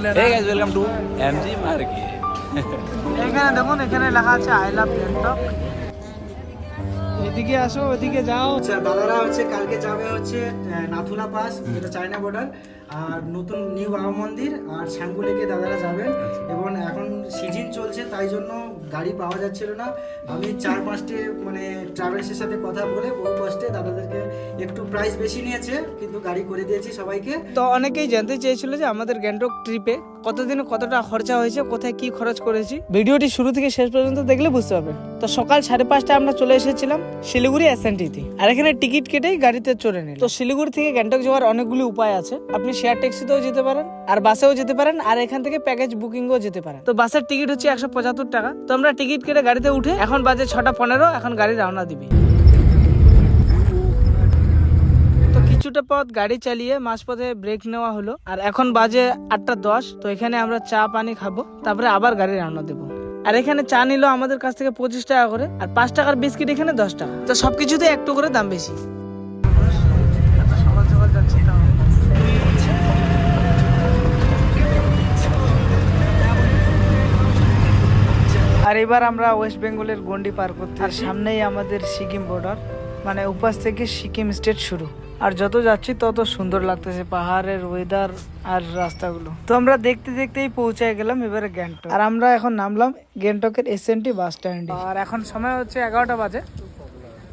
Hey guys, welcome to MG Market. এখানে দেখুন এখানে লেখা আছে আই লাভ গ্যাংটক এদিকে আসো ওদিকে যাও। আচ্ছা দাদারা হচ্ছে কালকে যাবে হচ্ছে নাথুলা পাস যেটা চায়না বর্ডার আর নতুন নিউ বাবা মন্দির আর সাঙ্গু লেকে দাদারা যাবেন। এবং এখন সিজন চলছে তাই জন্য গাড়ি পাওয়া যাচ্ছিল না। আমি চার পাঁচটি মানে ট্রাভেলসের সাথে কথা বলে বহু কষ্টে দাদাদেরকে একটু প্রাইস বেশি নিয়েছে কিন্তু গাড়ি করে দিয়েছি সবাইকে। তো অনেকেই জানতে চেয়েছিল যে আমাদের গ্যাংটক ট্রিপে কতদিনে কতটা খরচা হয়েছে কোথায় কি খরচ করেছি। ভিডিওটি শুরু থেকে শেষ পর্যন্ত দেখলে বুঝতে পারবেন। তো সকাল সাড়ে পাঁচটা আমরা চলে এসেছিলাম শিলিগুড়ি এসএনটিতে আর এখানে টিকিট কেটেই গাড়িতে চড়ে নিল তো শিলিগুড়ি থেকে গ্যাংটক যাওয়ার অনেকগুলি উপায় আছে। আপনি শেয়ার ট্যাক্সিতেও যেতে পারেন, আর বাসেও যেতে পারেন, আর এখান থেকে প্যাকেজ বুকিংও যেতে পারেন। তো বাসের টিকিট হচ্ছে একশো পঁচাত্তর টাকা। তো আমরা টিকিট কেটে গাড়িতে উঠে এখন বাজে ছটা পনেরো, এখন গাড়ি রওনা দিবি। কিছুটা পথ গাড়ি চালিয়ে মাঝপথে ব্রেক নেওয়া হলো, আর এখন বাজে আটটা দশ। তো এখানে আমরা চা, পানি খাব, তারপরে আবার গাড়ি রান্না দেবো। আর এখানে চা নিল আমাদের কাছ থেকে পঁচিশ টাকা করে, আর পাঁচ টাকার বিস্কিট এখানে দশ টাকা। তো সবকিছুতে একটু করে দাম বেশি। আর এবার আমরা ওয়েস্ট বেঙ্গলের গন্ডি পার করতে, সামনেই আমাদের সিকিম বর্ডার মানে উপাস থেকে সিকিম স্টেট শুরু। আর যত যাচ্ছি, তত সুন্দর লাগতেছে পাহাড়ের ওয়েদার আর রাস্তাগুলো। তো আমরা দেখতে দেখতেই পৌঁছায় গেলাম এবারে গ্যাংটক। আর আমরা এখন নামলাম গ্যাংটকের এস এসএনটি বাস স্ট্যান্ডে আর এখন সময় হচ্ছে এগারোটা বাজে।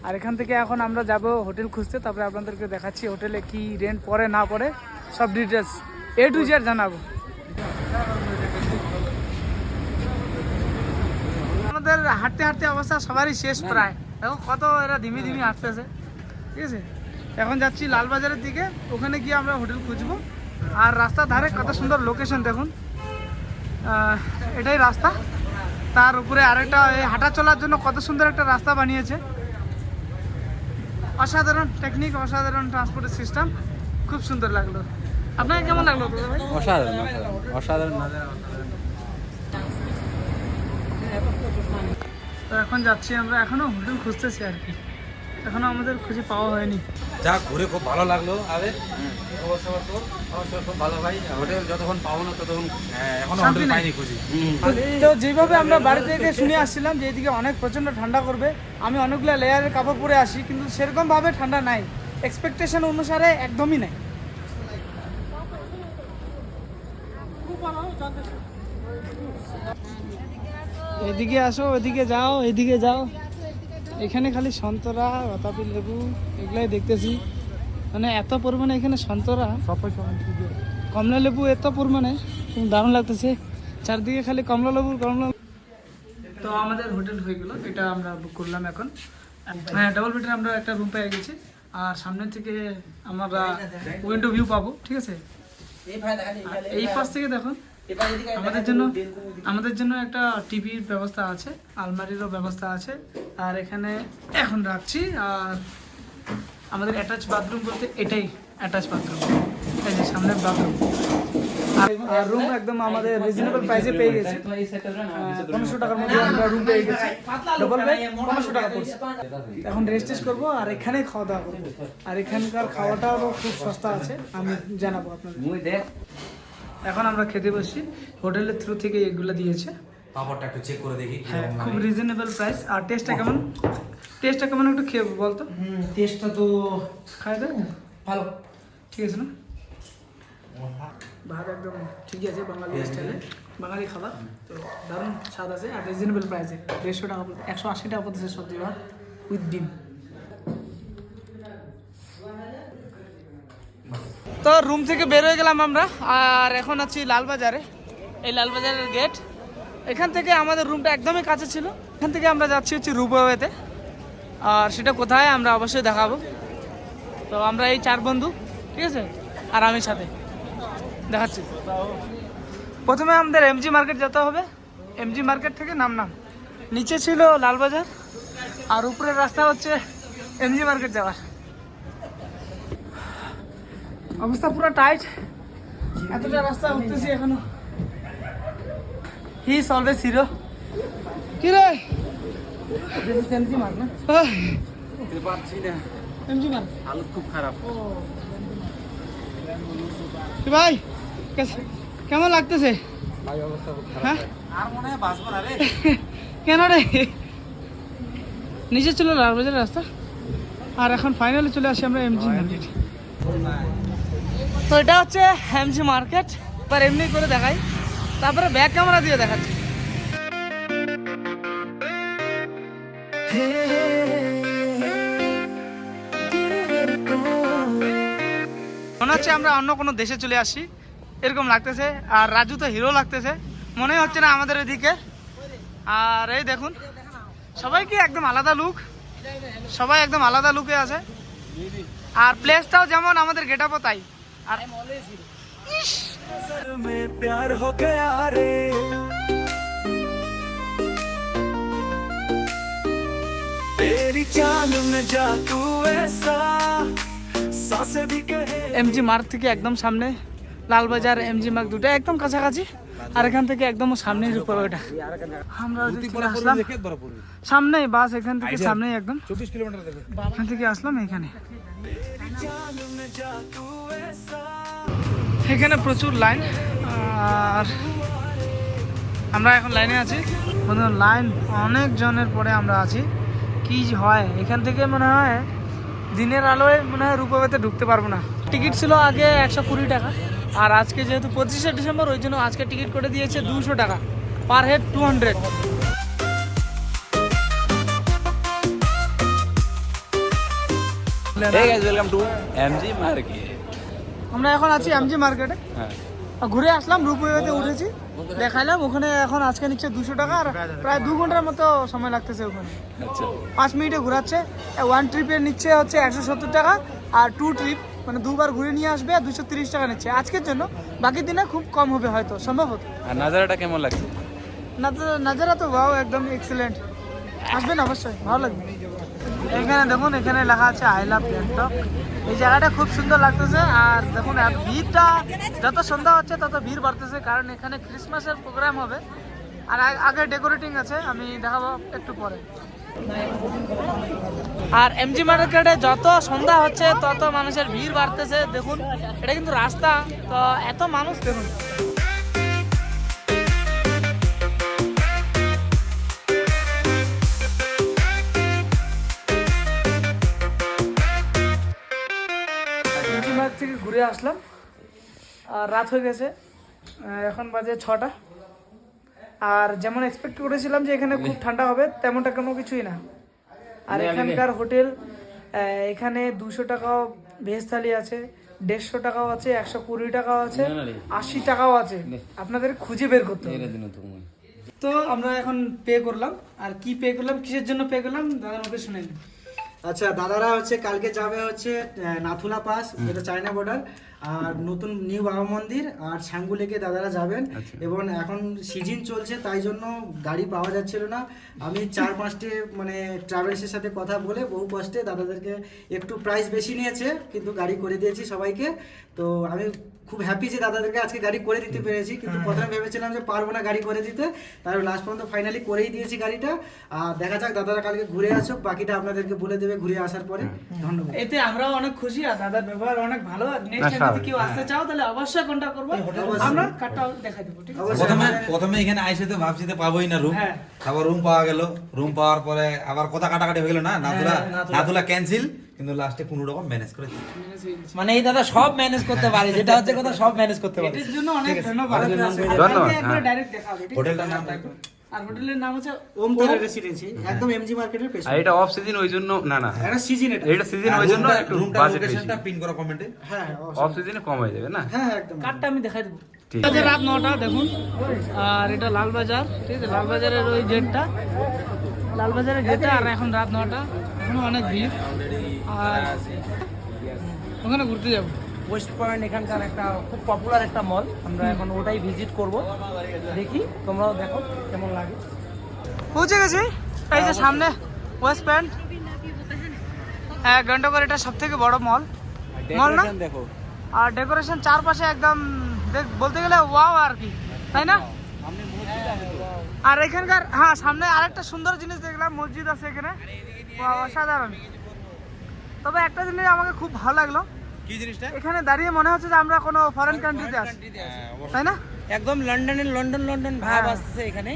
আর এখান থেকে এখন আমরা যাব হোটেল খুঁজতে, তারপরে আপনাদেরকে দেখাচ্ছি হোটেলে কি রেন্ট পড়ে, না পড়ে, সব ডিটেলস এ টু জেড জানাব। আমাদের হাঁটতে হাঁটতে অবস্থা সবারই শেষ প্রায়। দেখো কত এরা ধিমি ধিমি হাঁটতেছে। ঠিক আছে? এখন যাচ্ছি লালবাজারের দিকে। ওখানে গিয়ে আমরা হোটেল খুঁজবো। আর রাস্তার ধারে কত সুন্দর লোকেশন দেখুন। এটাই রাস্তা। তার উপরে আরেকটা এই হাঁটা চলার জন্য কত সুন্দর একটা রাস্তা বানিয়েছে। অসাধারণ টেকনিক অসাধারণ ট্রান্সপোর্টের সিস্টেম খুব সুন্দর লাগল। আপনাকে কেমন লাগল অসাধারণ অসাধারণ। তো এখন যাচ্ছি আমরা এখনও হোটেল খুঁজতেছি আর কি। এখনও আমাদের খুঁজে পাওয়া হয়নি। যাক ঘুরে খুব ভালো লাগল আরে খবর সবর তোর। খবর খুব ভালো ভাই। হোটেল যতক্ষণ পাবো না ততক্ষণ হ্যাঁ, এখনও হোটেল পাইনি খুঁজি। তো যেভাবে আমরা বাড়ি থেকে শুনে আসছিলাম যে এদিকে অনেক প্রচণ্ড ঠান্ডা করবে আমি অনেকগুলো লেয়ারের কাপড় পরে আসি কিন্তু সেরকম ভাবে ঠান্ডা নাই। এক্সপেকটেশন অনুসারে একদমই নাই। এদিকে আসো এদিকে যাও এদিকে যাও। এখানে খালি সন্তরা বাতাবি লেবু এগুলাই দেখতেছি। মানে এত পরিমাণে এখানে সন্তরা। কমলা লেবু এত পরিমাণে দারুণ লাগতেছে। চারদিকে খালি কমলা লেবু কমলা তো আমাদের হোটেল হয়ে গেল এটা আমরা বুক করলাম এখন। হ্যাঁ ডাবল বেডের আমরা একটা রুম পেয়ে গেছি। আর সামনে থেকে আমরা উইন্ডো ভিউ পাবো ঠিক আছে? আর এই পাশ থেকে দেখুন আমাদের জন্য আমাদের জন্য একটা টিভির ব্যবস্থা আছে আলমারিরও ব্যবস্থা আছে। আর এখানে এখন রাখছি আর আমাদের অ্যাটাচ বাথরুম বলতে এটাই অ্যাটাচ বাথরুম এই যে সামনের বাথরুম আর রুম একদম আমাদের রিজনেবল প্রাইসে পেয়ে গেছি। পনেরোশো টাকার মধ্যে আমরা রুম পেয়ে গেছি। ডবল বেড পনেরোশো টাকা পড়ছে এখন রেস্ট টেস্ট করব আর এখানেই খাওয়া দাওয়া করব। আর এখানকার খাওয়াটাও খুব সস্তা আছে আমি জানাব আপনাদের। এখন আমরা খেতে বসছি হোটেলের থ্রু থেকে এগুলো দিয়েছে। পাপড়টা একটু চেক করে দেখি হ্যাঁ খুব রিজনেবল প্রাইস আর টেস্টটা কেমন? টেস্টটা কেমন একটু খেয়ে বলতো? হুম টেস্টটা তো খাই দেয় ভালো। ঠিক আছে না? ভাত একদম ঠিকই আছে বাঙালি স্টাইলে বাঙালি খাবার। তো দারুণ স্বাদ আছে। আর রিজনেবল প্রাইসে দেড়শো টাকা একশো আশি টাকা পড়তেছে সবজি ভাত উইথ ডিম তো রুম থেকে বের হয়ে গেলাম আমরা, আর এখন আছি লালবাজারে, এই লালবাজারের গেট এখান থেকে আমাদের রুমটা একদমই কাছে ছিল। এখান থেকে আমরা যাচ্ছি হচ্ছে রূপওয়েতে। আর সেটা কোথায় আমরা অবশ্যই দেখাবো। তো আমরা এই চার বন্ধু, ঠিক আছে? আর আমি সাথে। দেখাচ্ছি। প্রথমে আমাদের এমজি মার্কেট যেতে হবে। এমজি মার্কেট থেকে নামলাম নিচে ছিল লালবাজার, আর উপরের রাস্তা হচ্ছে এমজি মার্কেট যাওয়ার। অবস্থা পুরো টাইট এতটা রাস্তা উঠতেছি এখনও। হি ইজ অলওয়েজ হিরো কি রে? সেনজি মার না। পারছি না। মার। খুব খারাপ। কি ভাই কেমন লাগতেছে? ভাই অবস্থা খুব খারাপ হ্যাঁ? আর মনে হয় না রে। কেন রে? নিচে চলে রাস্তা? আর এখন ফাইনালি চলে আসি আমরা এমজি মার্কেট তো এটা হচ্ছে এমজি মার্কেট এবার এমনি করে দেখাই। তারপরে ব্যাক ক্যামেরা দিয়ে দেখাচ্ছি। মনে হচ্ছে আমরা অন্য কোনো দেশে চলে আসি। এরকম লাগতেছে। আর রাজু তো হিরো লাগতেছে। মনে হচ্ছে না আমাদের এদিকে। আর এই দেখুন, সবাই কি একদম আলাদা লুক সবাই একদম আলাদা লুকে আছে। আর প্লেসটাও যেমন আমাদের গেট আপও তাই। আর में प्यार हो गया रे तेरी चाल में जादू ऐसा सांसें भी कहे এমজি মার্ক থেকে একদম সামনে লালবাজার এমজি মার্ক দুটো একদম কাছাকাছি আর এখান থেকে একদম সামনেই উপর ওটা আমরা ওদিক থেকে আসলাম দেখে ধরা পড়বি সামনেই বাস এখান থেকে সামনেই একদম চব্বিশ কিলোমিটার দেখে এখান থেকে আসলাম এখানে चाल में जादू ऐसा এখানে প্রচুর লাইন, আর আমরা এখন লাইনে আছি। বন্ধুরা, লাইন অনেক জনের পরে আমরা আছি। কি হয়, এখান থেকে মনে হয় দিনের আলোয় মনে হয় রূপবেতে ঢুকতে পারব না। টিকিট ছিল আগে একশো কুড়ি টাকা, আর আজকে যেহেতু পঁচিশে ডিসেম্বর, ওই জন্য আজকে টিকিট করে দিয়েছে দুশো টাকা, পার হেড টু হান্ড্রেড। আমরা এখন আছি এমজি মার্কেটে হ্যাঁ। ঘুরে আসলাম রূপওয়েতে উঠেছি। দেখাইলাম ওখানে এখন আজকে নিচ্ছে দুশো টাকা আর প্রায় দু ঘণ্টার মতো সময় লাগতেছে ওখানে। আচ্ছা। পাঁচ মিনিটে ঘোরাচ্ছে। ওয়ান ট্রিপের নিচ্ছে হচ্ছে একশো সত্তর টাকা আর টু ট্রিপ মানে দুবার ঘুরে নিয়ে আসবে আর দুশো তিরিশ টাকা নিচ্ছে। আজকের জন্য বাকি দিনে খুব কম হবে হয়তো সম্ভব হতো আর নাজারাটা কেমন লাগছে? নাজারা- নাজারা তো বাও একদম এক্সেলেন্ট আসবেন অবশ্যই ভালো লাগবে। এখানে দেখুন, এখানে লেখা আছে আই লাভ গ্যাংটক এই জায়গাটা খুব সুন্দর লাগতেছে, আর দেখুন ভিড়টা যত সন্ধ্যা হচ্ছে, তত ভিড় বাড়তেছে, কারণ এখানে ক্রিসমাসের প্রোগ্রাম হবে। আর আগে ডেকোরেটিং আছে, আমি দেখাবো একটু পরে। আর এমজি মার্কেটে যত সন্ধ্যা হচ্ছে, তত মানুষের ভিড় বাড়তেছে। দেখুন, এটা কিন্তু রাস্তা, তো এত মানুষ, দেখুন। ঘুরে আসলাম। আর রাত হয়ে গেছে এখন বাজে ছটা। আর যেমন এক্সপেক্ট করেছিলাম যে এখানে খুব ঠান্ডা হবে তেমনটা কোনো কিছুই না। আর এখানকার হোটেল এখানে দুশো টাকাও ভেজ থালি আছে দেড়শো টাকাও আছে একশো কুড়ি টাকাও আছে আশি টাকাও আছে। আপনাদের খুঁজে বের করতে হবে। তো আমরা এখন পে করলাম। আর কি পে করলাম? কিসের জন্য পে করলাম? দাদার মুখে শুনে নিন। আচ্ছা দাদারা হচ্ছে কালকে যাবে হচ্ছে নাথুলা পাস যেটা চায়না বর্ডার আর নতুন নিউ বাবা মন্দির আর সাঙ্গু লেকে দাদারা যাবেন। এবং এখন সিজন চলছে তাই জন্য গাড়ি পাওয়া যাচ্ছিল না। আমি চার পাঁচটি মানে ট্রাভেলসের সাথে কথা বলে বহু কষ্টে দাদাদেরকে একটু প্রাইস বেশি নিয়েছে কিন্তু গাড়ি করে দিয়েছি সবাইকে। তো আমি খুব হ্যাপি যে দাদাদেরকে আজকে গাড়ি করে দিতে পেরেছি কিন্তু প্রথমে ভেবেছিলাম যে পারব না গাড়ি করে দিতে। তার লাস্ট পর্যন্ত ফাইনালি করেই দিয়েছি গাড়িটা। আর দেখা যাক দাদারা কালকে ঘুরে আসুক বাকিটা আপনাদেরকে বলে দেবে ঘুরে আসার পরে। ধন্যবাদ। এতে আমরাও অনেক খুশি আর দাদার ব্যবহার অনেক ভালো নেক্সট টাইম যদি কেউ আসতে চাও তাহলে অবশ্যই কন্টাক্ট করব। আমরা কার্ডটাও দেখাই দেবো ঠিক আছে? প্রথমে প্রথমে এখানে আইসে তো ভাবছি তো পাবোই না রুম হ্যাঁ। রুম পাওয়া গেল। রুম পাওয়ার পরে আবার কথা কাটাকাটি হয়ে গেল না? নাতুলা নাতুলা। ক্যান্সেল কিন্তু লাস্টে কোনো রকম ম্যানেজ করে মানে এই দাদা সব ম্যানেজ করতে পারে যেটা হচ্ছে কথা সব ম্যানেজ করতে পারে। এটার জন্য অনেক ধন্যবাদ। ধন্যবাদ, ডাইরেক্ট দেখা হবে হোটেলটার নামটা আর হোটেলের নাম হচ্ছে ওম তারা রেসিডেন্সি একদম এমজি মার্কেটের আর এটা অফ সিজন ওই জন্য না না। এটা সিজন এটা। এটা সিজন ওই জন্য একটু রুমটা বাজেট বেশি। লোকেশনটা পিন করো কমেন্টে হ্যাঁ অফ সিজনে কম হয়ে যাবে না? হ্যাঁ হ্যাঁ, একদম। কার্ডটা আমি দেখাই দেবো। ঠিক আছে। রাত নটা দেখুন। আর এটা লালবাজার ঠিক আছে? লালবাজারের ওই গেটটা লালবাজারের গেটটা আর এখন রাত নটা। এখনও অনেক ভিড়। আর ওখানে ঘুরতে যাব। ওয়েস্ট পয়েন্ট এখানকার একটা খুব পপুলার একটা মল আমরা এখন ওটাই ভিজিট করব। দেখি তোমরাও দেখো কেমন লাগে। পৌঁছে গেছি। এই যে সামনে ওয়েস্ট প্যান্ট হ্যাঁ ঘন্টাকর এটা সব থেকে বড় মল মল না দেখো। আর ডেকোরেশন চারপাশে একদম দেখ- বলতে গেলে ওয়াও আর কি তাই না? আর এখানকার হ্যাঁ সামনে আরেকটা সুন্দর জিনিস দেখলাম মসজিদ আছে এখানে। অসাধারণ। তবে একটা জিনিস আমাকে খুব ভালো লাগল কি জিনিসটা? এখানে দাঁড়িয়ে মনে হচ্ছে যে আমরা কোনো ফরেন কান্ট্রিতে আছি। তাই না? একদম লন্ডনের লন্ডন লন্ডন ভাব হ্যাঁ। আসছে এখানে।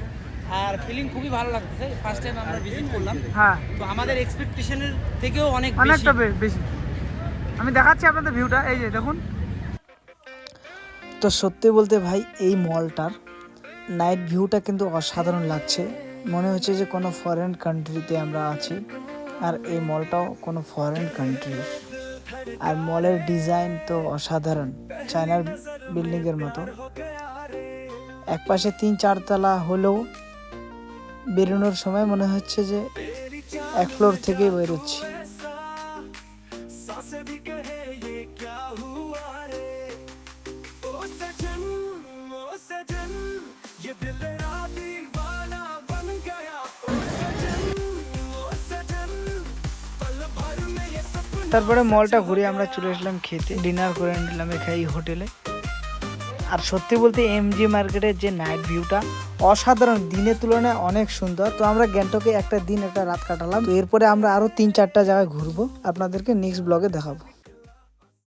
আর ফিলিং খুবই ভালো লাগতেছে। ফার্স্ট টাইম আমরা ভিজিট করলাম। হ্যাঁ। তো আমাদের এক্সপেকটেশনের থেকেও অনেক বেশি। অনেকটা বেশি। আমি দেখাচ্ছি আপনাদের ভিউটা এই যে দেখুন। তো সত্যি বলতে ভাই এই মলটার নাইট ভিউটা কিন্তু অসাধারণ লাগছে। মনে হচ্ছে যে কোনো ফরেন কান্ট্রিতে আমরা আছি। আর এই মলটাও কোনো ফরেন কান্ট্রির আর মলের ডিজাইন তো অসাধারণ, চায়নার বিল্ডিং এর মতো। এক পাশে তিন চারতলা হলেও বেরোনোর সময় মনে হচ্ছে যে এক ফ্লোর থেকেই বেরোচ্ছি। তারপরে মলটা ঘুরে আমরা চলে আসলাম খেতে। ডিনার করে নিলাম এখানে হোটেলে। আর সত্যি বলতে এম জি মার্কেটের যে নাইট ভিউটা অসাধারণ, দিনের তুলনায় অনেক সুন্দর। তো আমরা গ্যাংটকে একটা দিন, একটা রাত কাটালাম। এরপরে আমরা আরও তিন চারটা জায়গায় ঘুরবো। আপনাদেরকে নেক্সট ব্লগে দেখাবো।